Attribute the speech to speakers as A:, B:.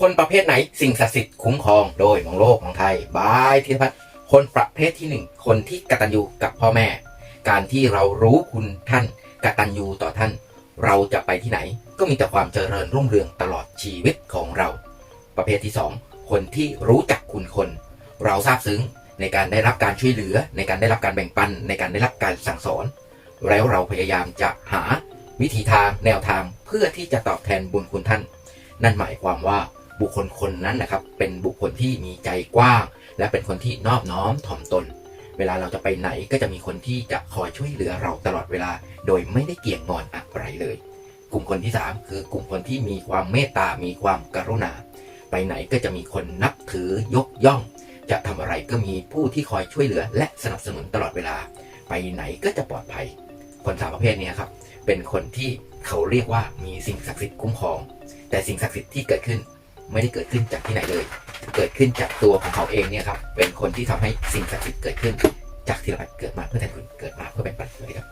A: คนประเภทไหนสิ่งศักดิ์สิทธิ์คุ้มครองโดยมองโลกมองไทยบายธีรพัฒน์คนประเภทที่หนึ่งคนที่กตัญญูกับพ่อแม่ การที่เรารู้คุณท่านกตัญญูต่อท่าน เราจะไปที่ไหน ก็มีแต่ความเจริญรุ่งเรืองตลอดชีวิตของเรา ประเภทที่สองคนที่รู้จักคุณคน เราซาบซึ้งในการได้รับการช่วยเหลือ ในการได้รับการแบ่งปัน ในการได้รับการสั่งสอน แล้วเราพยายามจะหาวิธีทางแนวทางเพื่อที่จะตอบแทนบุญคุณท่าน นั่นหมายความว่า บุคคลคนนั้นนะครับ เป็นบุคคลที่มีใจกว้าง และเป็นคนที่นอบน้อมถ่อมตน เวลาเราจะไปไหนก็จะมีคนที่จะคอยช่วยเหลือเราตลอดเวลา โดยไม่ได้เกี่ยงงอนอะไรเลย กลุ่มคนที่สามคือกลุ่มคนที่มีความเมตตา มีความกรุณา ไปไหนก็จะมีคนนับถือยกย่อง จะทำอะไรก็มีผู้ที่คอยช่วยเหลือ และสนับสนุนตลอดเวลา ไปไหนก็จะปลอดภัย คนสามประเภทนี้ครับ เป็นคนที่เขาเรียกว่ามีสิ่งศักดิ์สิทธิ์คุ้มครอง แต่สิ่งศักดิ์สิทธิ์ที่เกิดขึ้น ไม่ได้เกิดขึ้นจากที่ไหนเลย เกิดขึ้นจากตัวของเขาเองเนี่ยครับเป็นคนที่ทำให้สิ่งศักดิ์สิทธิ์เกิดขึ้น จากที่เราเกิดมาเพื่อแทนคุณเกิดมาเพื่อเป็นปัจจัยครับ